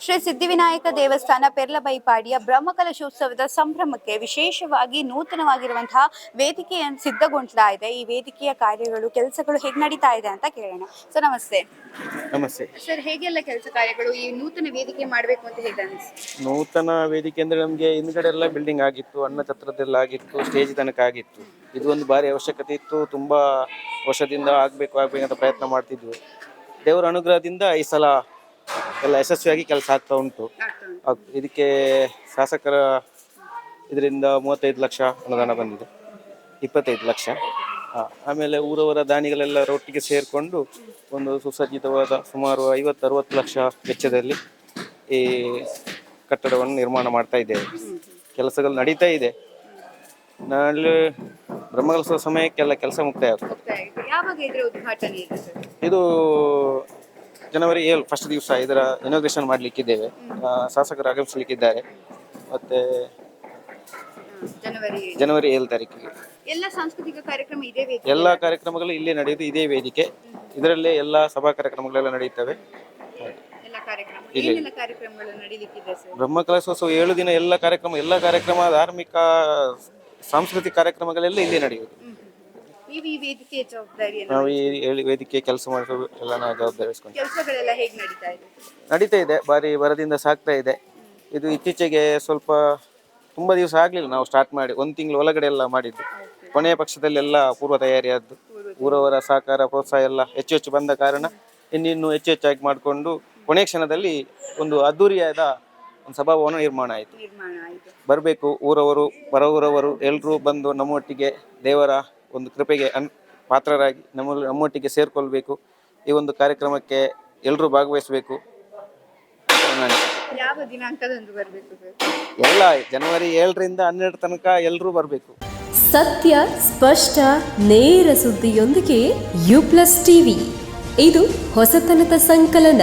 ಶ್ರೀ ಸಿದ್ಧಿವಿನಾಯಕ ದೇವಸ್ಥಾನ ಪೆರ್ಲಬೈಪಾಡಿಯ ಬ್ರಹ್ಮಕಲಶೋತ್ಸವದ ಸಂಭ್ರಮಕ್ಕೆ ವಿಶೇಷವಾಗಿ ನೂತನವಾಗಿರುವಂತಹ ವೇದಿಕೆಯನ್ನು ಸಿದ್ಧಗೊಳ್ತಾ ಇದೆ ಈ ವೇದಿಕೆಯ ಕಾರ್ಯಗಳು ಕೆಲಸಗಳು ಹೇಗೆ ನಡೀತಾ ಇದೆ ಅಂತ ಕೇಳೋಣ. ಸರ್ ನಮಸ್ತೆ. ನಮಸ್ತೆ. ಸರ್ ಹೇಗೆಲ್ಲ ಕೆಲಸ ಕಾರ್ಯಗಳು ಈ ನೂತನ ವೇದಿಕೆ ಮಾಡಬೇಕು ಅಂತ ಹೇಗೆ ಅನಿಸ್ತು ನೂತನ ವೇದಿಕೆ ಅಂದ್ರೆ ನಮಗೆ ಹಿಂದ್ಗಡೆ ಎಲ್ಲ ಬಿಲ್ಡಿಂಗ್ ಆಗಿತ್ತು ಅನ್ನ ಛತ್ರದೆಲ್ಲ ಆಗಿತ್ತು ಸ್ಟೇಜ್ ತನಕ ಆಗಿತ್ತು. ಇದು ಒಂದು ಬಾರಿ ಅವಶ್ಯಕತೆ ಇತ್ತು ತುಂಬಾ ವರ್ಷದಿಂದ ಆಗ್ಬೇಕು ಆಗ್ಬೇಕಂತ ಅಂತ ಪ್ರಯತ್ನ ಮಾಡ್ತಿದ್ವಿ. ದೇವರ ಅನುಗ್ರಹದಿಂದ ಈ ಸಲ ಎಲ್ಲ ಯಶಸ್ವಿಯಾಗಿ ಕೆಲಸ ಆಗ್ತಾ ಉಂಟು. ಇದಕ್ಕೆ ಶಾಸಕರ ಇದರಿಂದ ಮೂವತ್ತೈದು ಲಕ್ಷ ಅನುದಾನ ಬಂದಿದೆ. ಇಪ್ಪತ್ತೈದು ಲಕ್ಷ. ಆ, ಆಮೇಲೆ ಊರವರ ದಾನಿಗಳೆಲ್ಲರ ಒಟ್ಟಿಗೆ ಸೇರಿಕೊಂಡು ಒಂದು ಸುಸಜ್ಜಿತವಾದ ಸುಮಾರು ಐವತ್ತು ಅರವತ್ತು ಲಕ್ಷ ವೆಚ್ಚದಲ್ಲಿ ಈ ಕಟ್ಟಡವನ್ನು ನಿರ್ಮಾಣ ಮಾಡ್ತಾ ಇದ್ದೇವೆ ಕೆಲಸಗಳು ನಡೀತಾ ಇದೆ. ನಾಳೆ ಬ್ರಹ್ಮಕಲಸ ಸಮಯಕ್ಕೆಲ್ಲ ಕೆಲಸ ಮುಕ್ತಾಯ ಆಗ್ತದೆ. ಯಾವಾಗ ಇದರ ಉದ್ಘಾಟನೆ ಇದೆ ಸರ್ ಇದು ಜನವರಿ ಏಳು ಫಸ್ಟ್ ದಿವಸ ಇದರ ಇನಾಗ್ರೇಷನ್ ಮಾಡಲಿಕ್ಕಿದ್ದೇವೆ. ಶಾಸಕರು ಆಗಮಿಸಲಿಕ್ಕಿದ್ದಾರೆ. ಮತ್ತೆ ಜನವರಿ ಜನವರಿ ಏಳು ತಾರೀಕಿಗೆ. ಎಲ್ಲ ಸಾಂಸ್ಕೃತಿಕ ಕಾರ್ಯಕ್ರಮ ಇದೇ ವೇದಿಕೆ? ಎಲ್ಲ ಕಾರ್ಯಕ್ರಮಗಳು ಇಲ್ಲೇ ನಡೆಯುತ್ತೆ ಇದೇ ವೇದಿಕೆ. ಇದರಲ್ಲೇ ಎಲ್ಲ ಸಭಾ ಕಾರ್ಯಕ್ರಮಗಳೆಲ್ಲ ನಡೆಯುತ್ತವೆ. ಎಲ್ಲ ಕಾರ್ಯಕ್ರಮ ಇಲ್ಲಿ. ಏನೆಲ್ಲ ಕಾರ್ಯಕ್ರಮಗಳು ನಡೀಲಿಕ್ಕಿದೆ ಸರ್? ಬ್ರಹ್ಮಕಲಶೋತ್ಸವ ಏಳು ದಿನ ಎಲ್ಲ ಕಾರ್ಯಕ್ರಮ ಎಲ್ಲ ಕಾರ್ಯಕ್ರಮ ಧಾರ್ಮಿಕ ಸಾಂಸ್ಕೃತಿಕ ಕಾರ್ಯಕ್ರಮಗಳೆಲ್ಲ ಇಲ್ಲೇ ನಡೆಯುವುದು. ನೀವು ಈ ಜವಾಬ್ದಾರಿಯನ್ನು ನಾವು ಈ ವೇದಿಕೆ ಕೆಲಸ ಮಾಡಿಸೋದು ಎಲ್ಲ ನಾವು ಜವಾಬ್ದಾರಿ ವಹಿಸ್ಕೊಂಡು ಕೆಲಸಗಳೆಲ್ಲ ಹೇಗೆ ನಡೀತಾ ಇದೆ? ನಡೀತಾ ಇದೆ. ಬಾರಿ ಬರದಿಂದ ಸಾಕ್ತಾ ಇದೆ. ಇದು ಇತ್ತೀಚೆಗೆ ಸ್ವಲ್ಪ ತುಂಬ ದಿವಸ ಆಗಲಿಲ್ಲ. ನಾವು ಸ್ಟಾರ್ಟ್ ಮಾಡಿ ಒಂದು ತಿಂಗಳು ಒಳಗಡೆ ಎಲ್ಲ ಮಾಡಿದ್ದು. ಕೊನೆಯ ಪಕ್ಷದಲ್ಲಿ ಎಲ್ಲ ಪೂರ್ವ ತಯಾರಿಯಾದ್ದು. ಊರವರ ಸಹಕಾರ ಪ್ರೋತ್ಸಾಹ ಎಲ್ಲ ಹೆಚ್ಚು ಹೆಚ್ಚು ಬಂದ ಕಾರಣ ಇನ್ನಿನ್ನು ಹೆಚ್ಚು ಹೆಚ್ಚಾಗಿ ಮಾಡಿಕೊಂಡು ಕೊನೆಯ ಕ್ಷಣದಲ್ಲಿ ಒಂದು ಅದ್ದೂರಿಯಾದ ಒಂದು ಸಭಾಭವನ ನಿರ್ಮಾಣ ಆಯಿತು. ನಿರ್ಮಾಣ ಆಯಿತು. ಬರಬೇಕು. ಊರವರು ಪರ ಊರವರು ಎಲ್ಲರೂ ಬಂದು ನಮ್ಮೊಟ್ಟಿಗೆ ದೇವರ ಒಂದು ಕೃಪೆಗೆ ಅನ್ ಪಾತ್ರರಾಗಿ ನಮ್ಮ ನಮ್ಮೊಟ್ಟಿಗೆ ಸೇರಿಕೊಳ್ಬೇಕು. ಈ ಒಂದು ಕಾರ್ಯಕ್ರಮಕ್ಕೆ ಎಲ್ಲರೂ ಭಾಗವಹಿಸಬೇಕು. ಯಾವ ದಿನಾಂಕದಂದು ಬರಬೇಕು ಎಲ್ಲ ಜನವರಿ ಏಳರಿಂದ ಹನ್ನೆರಡು ತನಕ ಎಲ್ಲರೂ ಬರಬೇಕು. ಸತ್ಯ ಸ್ಪಷ್ಟ ನೇರ ಸುದ್ದಿಯೊಂದಿಗೆ ಯು ಪ್ಲಸ್ ಟಿವಿ. ಇದು ಹೊಸತನದ ಸಂಕಲನ.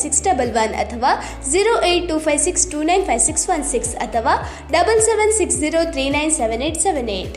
six double one ಅಥವಾ zero eight two five six two nine five six one six ಅಥವಾ double seven six zero three nine seven eight seven eight